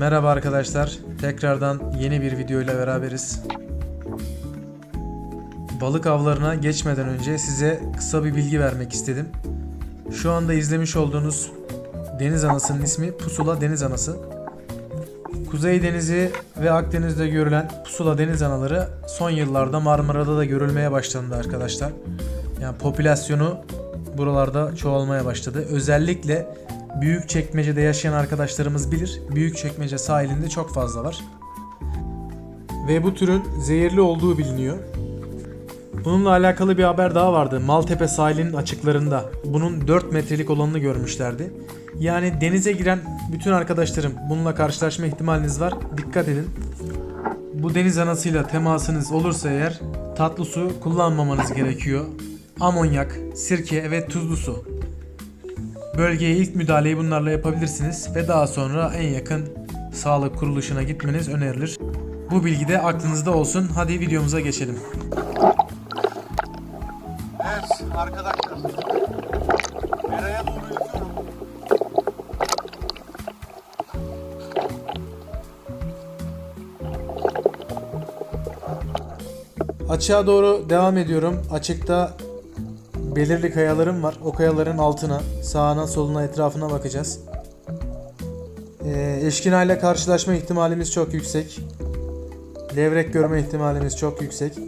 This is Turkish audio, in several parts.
Merhaba arkadaşlar. Tekrardan yeni bir video ile beraberiz. Balık avlarına geçmeden önce size kısa bir bilgi vermek istedim. Şu anda izlemiş olduğunuz deniz anasının ismi Pusula Deniz Anası. Kuzey Denizi ve Akdeniz'de görülen pusula deniz anaları son yıllarda Marmara'da da görülmeye başlandı arkadaşlar. Yani popülasyonu buralarda çoğalmaya başladı. Özellikle Büyükçekmece'de yaşayan arkadaşlarımız bilir. Büyükçekmece sahilinde çok fazla var. Ve bu türün zehirli olduğu biliniyor. Bununla alakalı bir haber daha vardı. Maltepe sahilinin açıklarında bunun 4 metrelik olanını görmüşlerdi. Yani denize giren bütün arkadaşlarım bununla karşılaşma ihtimaliniz var. Dikkat edin. Bu deniz anasıyla temasınız olursa eğer tatlı su kullanmamanız gerekiyor. Amonyak, sirke ve tuzlu su. Bölgeye ilk müdahaleyi bunlarla yapabilirsiniz ve daha sonra en yakın sağlık kuruluşuna gitmeniz önerilir. Bu bilgi de aklınızda olsun. Hadi videomuza geçelim. Evet arkadaşlar. Mera'ya doğru yüzüyorum. Açığa doğru devam ediyorum. Açıkta belirli kayalarım var. O kayaların altına, sağına, soluna, etrafına bakacağız. Ee, eşkina ile karşılaşma ihtimalimiz çok yüksek. Levrek görme ihtimalimiz çok yüksek.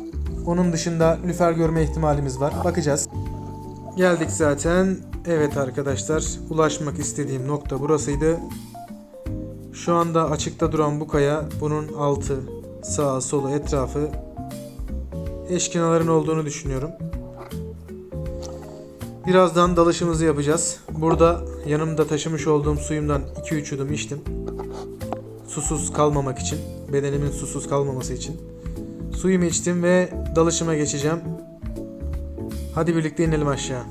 Onun dışında lüfer görme ihtimalimiz var. Bakacağız. Geldik zaten. Evet arkadaşlar, ulaşmak istediğim nokta burasıydı. Şu anda açıkta duran bu kaya, bunun altı, sağı, solu, etrafı eşkinaların olduğunu düşünüyorum. Birazdan dalışımızı yapacağız. Burada yanımda taşımış olduğum suyumdan 2-3 yudum içtim. Susuz kalmamak için, bedenimin susuz kalmaması için. Suyumu içtim ve dalışıma geçeceğim. Hadi birlikte inelim aşağı.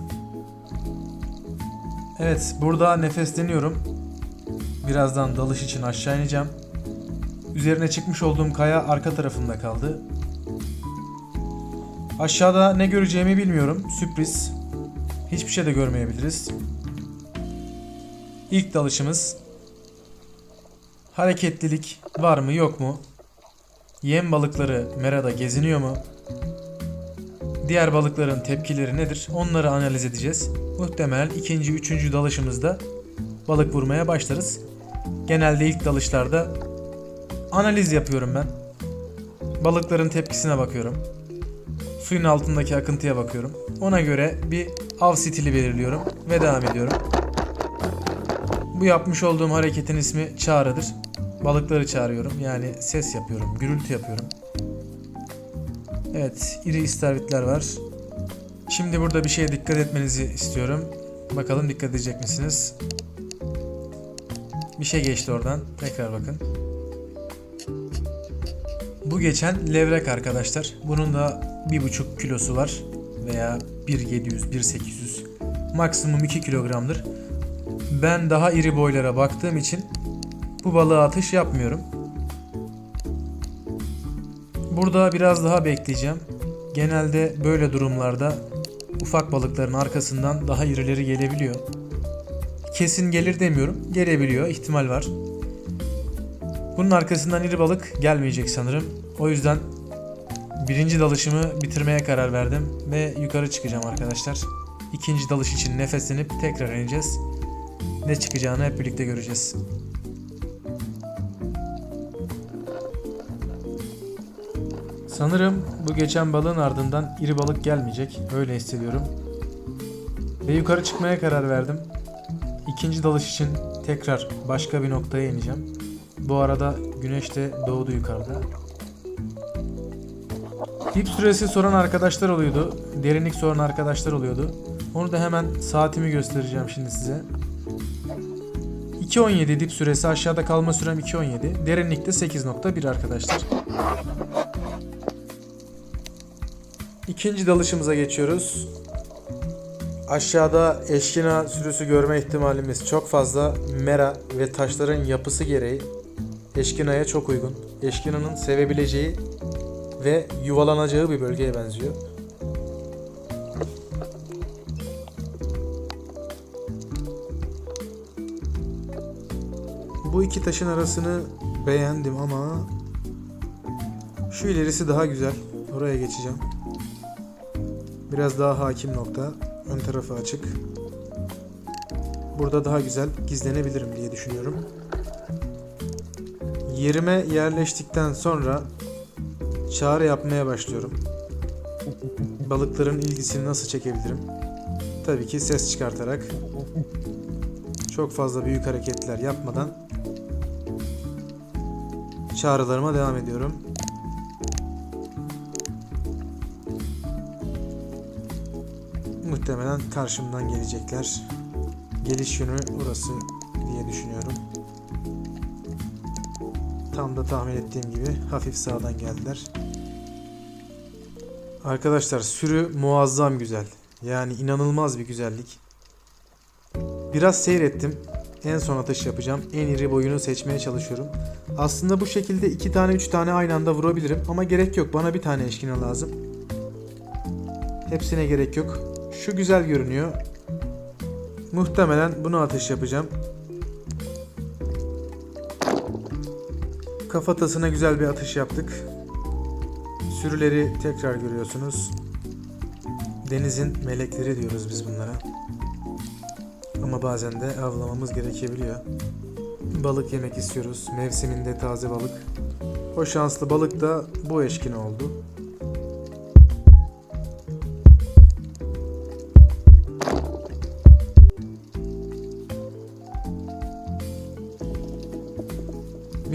Evet, burada nefesleniyorum. Birazdan dalış için aşağı ineceğim. Üzerine çıkmış olduğum kaya arka tarafında kaldı. Aşağıda ne göreceğimi bilmiyorum. Sürpriz. Hiçbir şey de görmeyebiliriz. İlk dalışımız. Hareketlilik var mı yok mu? Yem balıkları merada geziniyor mu? Diğer balıkların tepkileri nedir? Onları analiz edeceğiz. Muhtemelen ikinci, üçüncü dalışımızda balık vurmaya başlarız. Genelde ilk dalışlarda analiz yapıyorum ben. Balıkların tepkisine bakıyorum suyun altındaki akıntıya bakıyorum. Ona göre bir av stili belirliyorum ve devam ediyorum. Bu yapmış olduğum hareketin ismi çağrıdır. Balıkları çağırıyorum. Yani ses yapıyorum, gürültü yapıyorum. Evet, iri istavritler var. Şimdi burada bir şeye dikkat etmenizi istiyorum. Bakalım dikkat edecek misiniz? Bir şey geçti oradan. Tekrar bakın. Bu geçen levrek arkadaşlar. Bunun da 1,5 kilosu var veya 1,700, 1,800 maksimum 2 kilogramdır. Ben daha iri boylara baktığım için bu balığa atış yapmıyorum. Burada biraz daha bekleyeceğim. Genelde böyle durumlarda ufak balıkların arkasından daha irileri gelebiliyor. Kesin gelir demiyorum. Gelebiliyor, ihtimal var. Bunun arkasından iri balık gelmeyecek sanırım. O yüzden birinci dalışımı bitirmeye karar verdim ve yukarı çıkacağım arkadaşlar. İkinci dalış için nefeslenip tekrar ineceğiz. Ne çıkacağını hep birlikte göreceğiz. Sanırım bu geçen balığın ardından iri balık gelmeyecek. Öyle hissediyorum. Ve yukarı çıkmaya karar verdim. İkinci dalış için tekrar başka bir noktaya ineceğim. Bu arada güneş de doğdu yukarıda. Dip süresi soran arkadaşlar oluyordu. Derinlik soran arkadaşlar oluyordu. Onu da hemen saatimi göstereceğim şimdi size. 2.17 dip süresi aşağıda kalma sürem 2.17. Derinlikte 8.1 arkadaşlar. İkinci dalışımıza geçiyoruz. Aşağıda eşkina sürüsü görme ihtimalimiz çok fazla. Mera ve taşların yapısı gereği eşkinaya çok uygun. Eşkinanın sevebileceği ve yuvalanacağı bir bölgeye benziyor. Bu iki taşın arasını beğendim ama şu ilerisi daha güzel. Oraya geçeceğim. Biraz daha hakim nokta. Ön tarafı açık. Burada daha güzel gizlenebilirim diye düşünüyorum. Yerime yerleştikten sonra çağrı yapmaya başlıyorum. Balıkların ilgisini nasıl çekebilirim? Tabii ki ses çıkartarak. Çok fazla büyük hareketler yapmadan çağrılarıma devam ediyorum. Muhtemelen karşımdan gelecekler. Geliş yönü burası diye düşünüyorum. Tam da tahmin ettiğim gibi hafif sağdan geldiler. Arkadaşlar sürü muazzam güzel. Yani inanılmaz bir güzellik. Biraz seyrettim. En son atış yapacağım. En iri boyunu seçmeye çalışıyorum. Aslında bu şekilde iki tane üç tane aynı anda vurabilirim. Ama gerek yok. Bana bir tane eşkine lazım. Hepsine gerek yok. Şu güzel görünüyor. Muhtemelen bunu atış yapacağım. Kafatasına güzel bir atış yaptık. Sürüleri tekrar görüyorsunuz. Denizin melekleri diyoruz biz bunlara. Ama bazen de avlamamız gerekebiliyor. Balık yemek istiyoruz. Mevsiminde taze balık. O şanslı balık da bu eşkin oldu.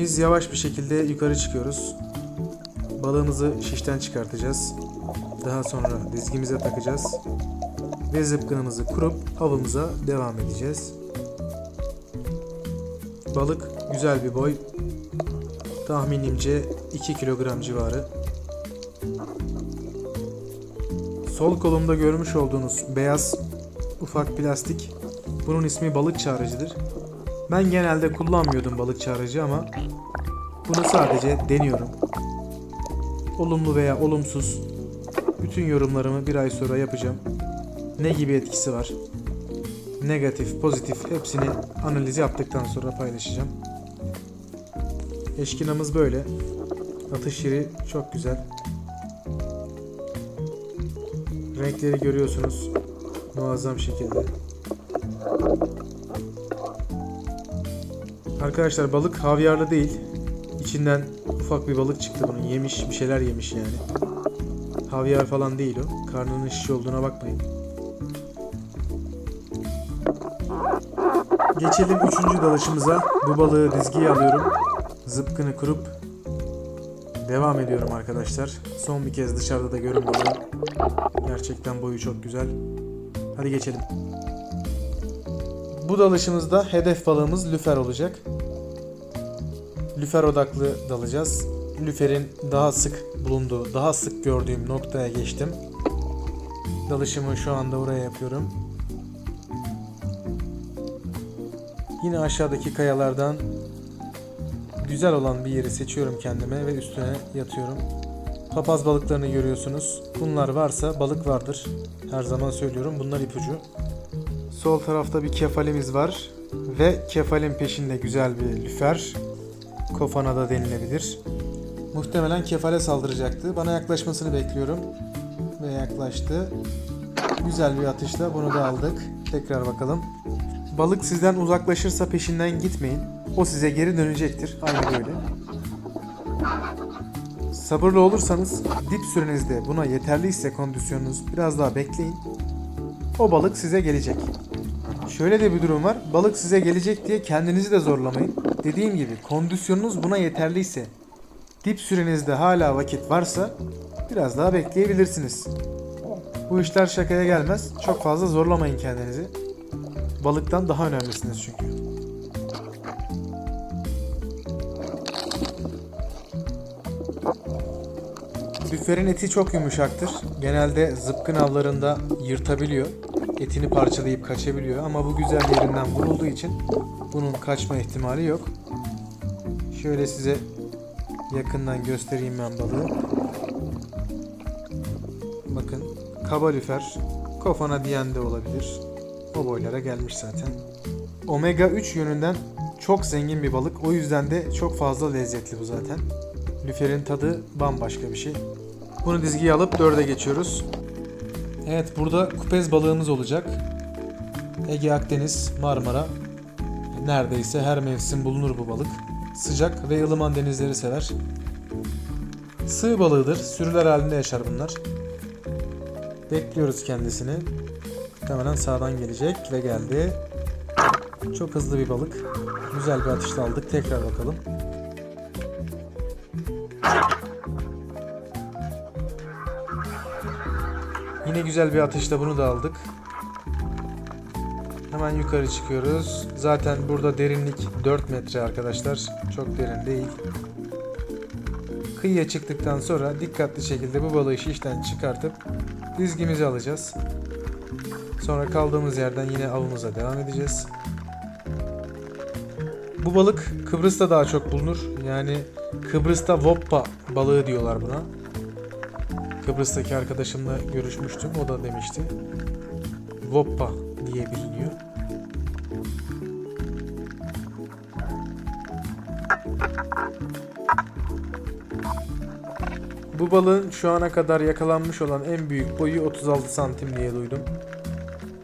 Biz yavaş bir şekilde yukarı çıkıyoruz. Balığımızı şişten çıkartacağız. Daha sonra dizgimize takacağız. Ve zıpkınımızı kurup avımıza devam edeceğiz. Balık güzel bir boy. Tahminimce 2 kilogram civarı. Sol kolumda görmüş olduğunuz beyaz ufak plastik. Bunun ismi balık çağrıcıdır. Ben genelde kullanmıyordum balık çağrıcı ama bunu sadece deniyorum. Olumlu veya olumsuz bütün yorumlarımı bir ay sonra yapacağım. Ne gibi etkisi var? Negatif, pozitif hepsini analiz yaptıktan sonra paylaşacağım. Eşkinamız böyle. Atış yeri çok güzel. Renkleri görüyorsunuz. Muazzam şekilde. Arkadaşlar balık havyarlı değil. İçinden ufak bir balık çıktı bunun. Yemiş, bir şeyler yemiş yani. Havyar falan değil o. Karnının şiş olduğuna bakmayın. Geçelim üçüncü dalışımıza. Bu balığı dizgiye alıyorum. Zıpkını kurup devam ediyorum arkadaşlar. Son bir kez dışarıda da görün balığı. Gerçekten boyu çok güzel. Hadi geçelim. Bu dalışımızda hedef balığımız lüfer olacak. Lüfer odaklı dalacağız. Lüferin daha sık bulunduğu, daha sık gördüğüm noktaya geçtim. Dalışımı şu anda oraya yapıyorum. Yine aşağıdaki kayalardan güzel olan bir yeri seçiyorum kendime ve üstüne yatıyorum. Papaz balıklarını görüyorsunuz. Bunlar varsa balık vardır. Her zaman söylüyorum. Bunlar ipucu. Sol tarafta bir kefalimiz var. Ve kefalin peşinde güzel bir lüfer. Kofana da denilebilir. Muhtemelen kefale saldıracaktı. Bana yaklaşmasını bekliyorum. Ve yaklaştı. Güzel bir atışla bunu da aldık. Tekrar bakalım. Balık sizden uzaklaşırsa peşinden gitmeyin. O size geri dönecektir. Aynı böyle. Sabırlı olursanız dip sürenizde buna yeterliyse kondisyonunuz biraz daha bekleyin. O balık size gelecek. Şöyle de bir durum var. Balık size gelecek diye kendinizi de zorlamayın. Dediğim gibi kondisyonunuz buna yeterliyse, dip sürenizde hala vakit varsa biraz daha bekleyebilirsiniz. Bu işler şakaya gelmez. Çok fazla zorlamayın kendinizi. Balıktan daha önemlisiniz çünkü. Lüferin eti çok yumuşaktır. Genelde zıpkın avlarında yırtabiliyor. Etini parçalayıp kaçabiliyor ama bu güzel yerinden vurulduğu için bunun kaçma ihtimali yok. Şöyle size yakından göstereyim ben balığı. Bakın kaba lüfer, kofana diyen de olabilir. O boylara gelmiş zaten. Omega 3 yönünden çok zengin bir balık. O yüzden de çok fazla lezzetli bu zaten. Lüferin tadı bambaşka bir şey. Bunu dizgiye alıp dörde geçiyoruz. Evet burada kupez balığımız olacak. Ege, Akdeniz, Marmara. Neredeyse her mevsim bulunur bu balık. Sıcak ve ılıman denizleri sever. Sığ balığıdır. Sürüler halinde yaşar bunlar. Bekliyoruz kendisini. Muhtemelen sağdan gelecek ve geldi. Çok hızlı bir balık. Güzel bir atışla aldık. Tekrar bakalım. Yine güzel bir atışla bunu da aldık. Hemen yukarı çıkıyoruz. Zaten burada derinlik 4 metre arkadaşlar. Çok derin değil. Kıyıya çıktıktan sonra dikkatli şekilde bu balığı şişten çıkartıp dizgimizi alacağız. Sonra kaldığımız yerden yine avımıza devam edeceğiz. Bu balık Kıbrıs'ta daha çok bulunur. Yani Kıbrıs'ta Voppa balığı diyorlar buna. Kıbrıs'taki arkadaşımla görüşmüştüm. O da demişti. Voppa diye biliniyor. Bu balığın şu ana kadar yakalanmış olan en büyük boyu 36 santim diye duydum.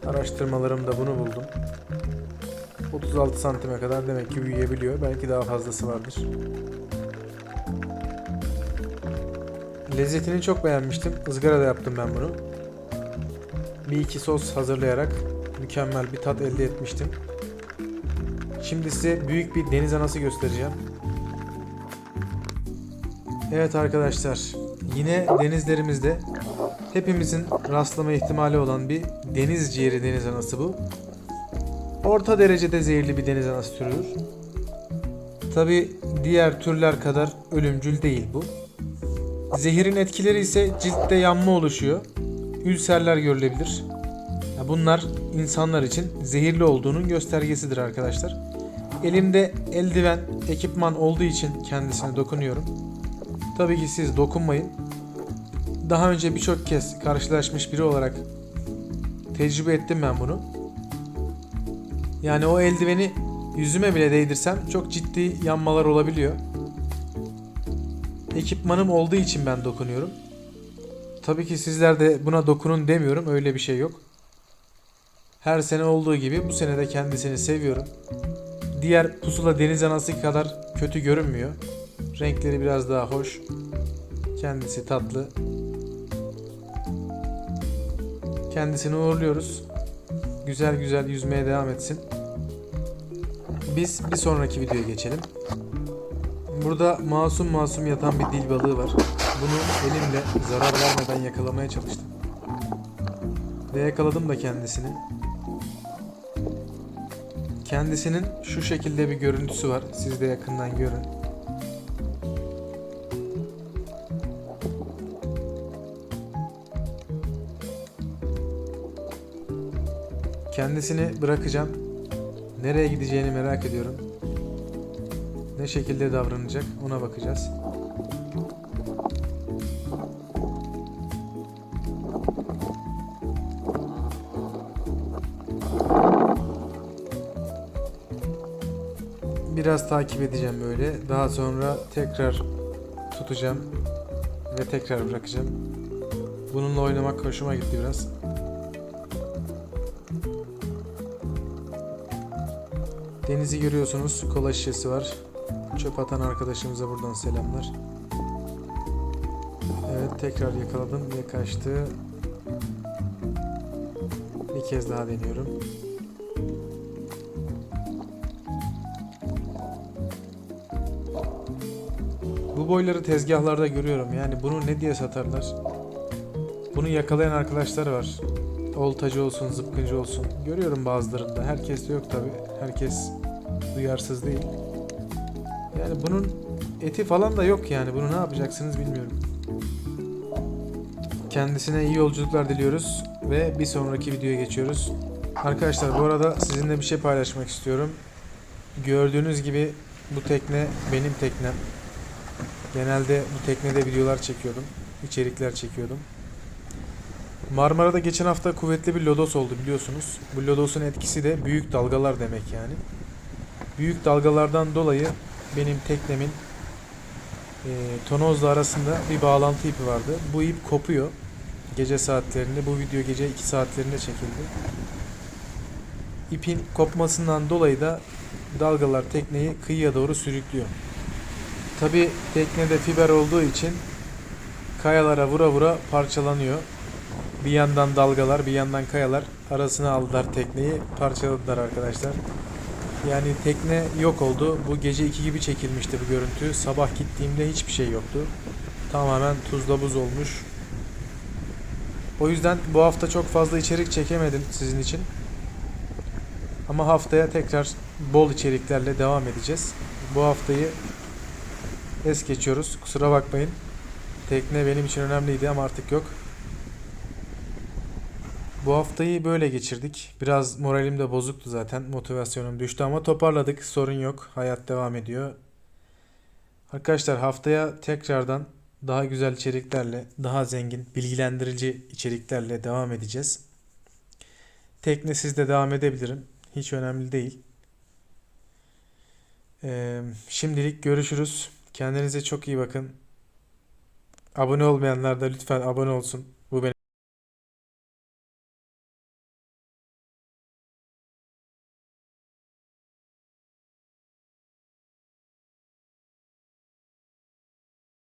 Araştırmalarımda bunu buldum. 36 santime kadar demek ki büyüyebiliyor. Belki daha fazlası vardır. Lezzetini çok beğenmiştim. Izgarada yaptım ben bunu. Bir iki sos hazırlayarak mükemmel bir tat elde etmiştim. Şimdi size büyük bir deniz anası göstereceğim. Evet arkadaşlar, yine denizlerimizde hepimizin rastlama ihtimali olan bir deniz ciğeri deniz anası bu. Orta derecede zehirli bir deniz anası türüdür. Tabi diğer türler kadar ölümcül değil bu. Zehirin etkileri ise ciltte yanma oluşuyor. Ülserler görülebilir. Bunlar insanlar için zehirli olduğunun göstergesidir arkadaşlar. Elimde eldiven, ekipman olduğu için kendisine dokunuyorum. Tabii ki siz dokunmayın. Daha önce birçok kez karşılaşmış biri olarak tecrübe ettim ben bunu. Yani o eldiveni yüzüme bile değdirsem çok ciddi yanmalar olabiliyor. Ekipmanım olduğu için ben dokunuyorum. Tabii ki sizler de buna dokunun demiyorum. Öyle bir şey yok. Her sene olduğu gibi bu sene de kendisini seviyorum. Diğer pusula deniz anası kadar kötü görünmüyor. Renkleri biraz daha hoş. Kendisi tatlı. Kendisini uğurluyoruz. Güzel güzel yüzmeye devam etsin. Biz bir sonraki videoya geçelim. Burada masum masum yatan bir dil balığı var. Bunu elimle zarar vermeden yakalamaya çalıştım. Ve yakaladım da kendisini. Kendisinin şu şekilde bir görüntüsü var. Siz de yakından görün. Kendisini bırakacağım. Nereye gideceğini merak ediyorum. Ne şekilde davranacak ona bakacağız. Biraz takip edeceğim böyle. Daha sonra tekrar tutacağım ve tekrar bırakacağım. Bununla oynamak hoşuma gitti biraz. Denizi görüyorsunuz. Kola şişesi var. Çöp atan arkadaşımıza buradan selamlar. Evet tekrar yakaladım ve kaçtı. Bir kez daha deniyorum. Bu boyları tezgahlarda görüyorum. Yani bunu ne diye satarlar? Bunu yakalayan arkadaşlar var. Oltacı olsun, zıpkıncı olsun. Görüyorum bazılarında. Herkes de yok tabi. Herkes duyarsız değil. Yani bunun eti falan da yok yani. Bunu ne yapacaksınız bilmiyorum. Kendisine iyi yolculuklar diliyoruz ve bir sonraki videoya geçiyoruz. Arkadaşlar bu arada sizinle bir şey paylaşmak istiyorum. Gördüğünüz gibi bu tekne benim teknem. Genelde bu teknede videolar çekiyordum. içerikler çekiyordum. Marmara'da geçen hafta kuvvetli bir lodos oldu biliyorsunuz. Bu lodosun etkisi de büyük dalgalar demek yani. büyük dalgalardan dolayı benim teknemin e, tonozla arasında bir bağlantı ipi vardı. Bu ip kopuyor gece saatlerinde. Bu video gece 2 saatlerinde çekildi. İpin kopmasından dolayı da dalgalar tekneyi kıyıya doğru sürüklüyor. Tabi teknede fiber olduğu için kayalara vura vura parçalanıyor. Bir yandan dalgalar, bir yandan kayalar arasına aldılar tekneyi, parçaladılar arkadaşlar. Yani tekne yok oldu. Bu gece 2 gibi çekilmişti bu görüntü. Sabah gittiğimde hiçbir şey yoktu. Tamamen tuzla buz olmuş. O yüzden bu hafta çok fazla içerik çekemedim sizin için. Ama haftaya tekrar bol içeriklerle devam edeceğiz. Bu haftayı es geçiyoruz. Kusura bakmayın. Tekne benim için önemliydi ama artık yok. Bu haftayı böyle geçirdik. Biraz moralim de bozuktu zaten. Motivasyonum düştü ama toparladık. Sorun yok. Hayat devam ediyor. Arkadaşlar haftaya tekrardan daha güzel içeriklerle, daha zengin, bilgilendirici içeriklerle devam edeceğiz. Teknesiz de devam edebilirim. Hiç önemli değil. Ee, şimdilik görüşürüz. Kendinize çok iyi bakın. Abone olmayanlar da lütfen abone olsun.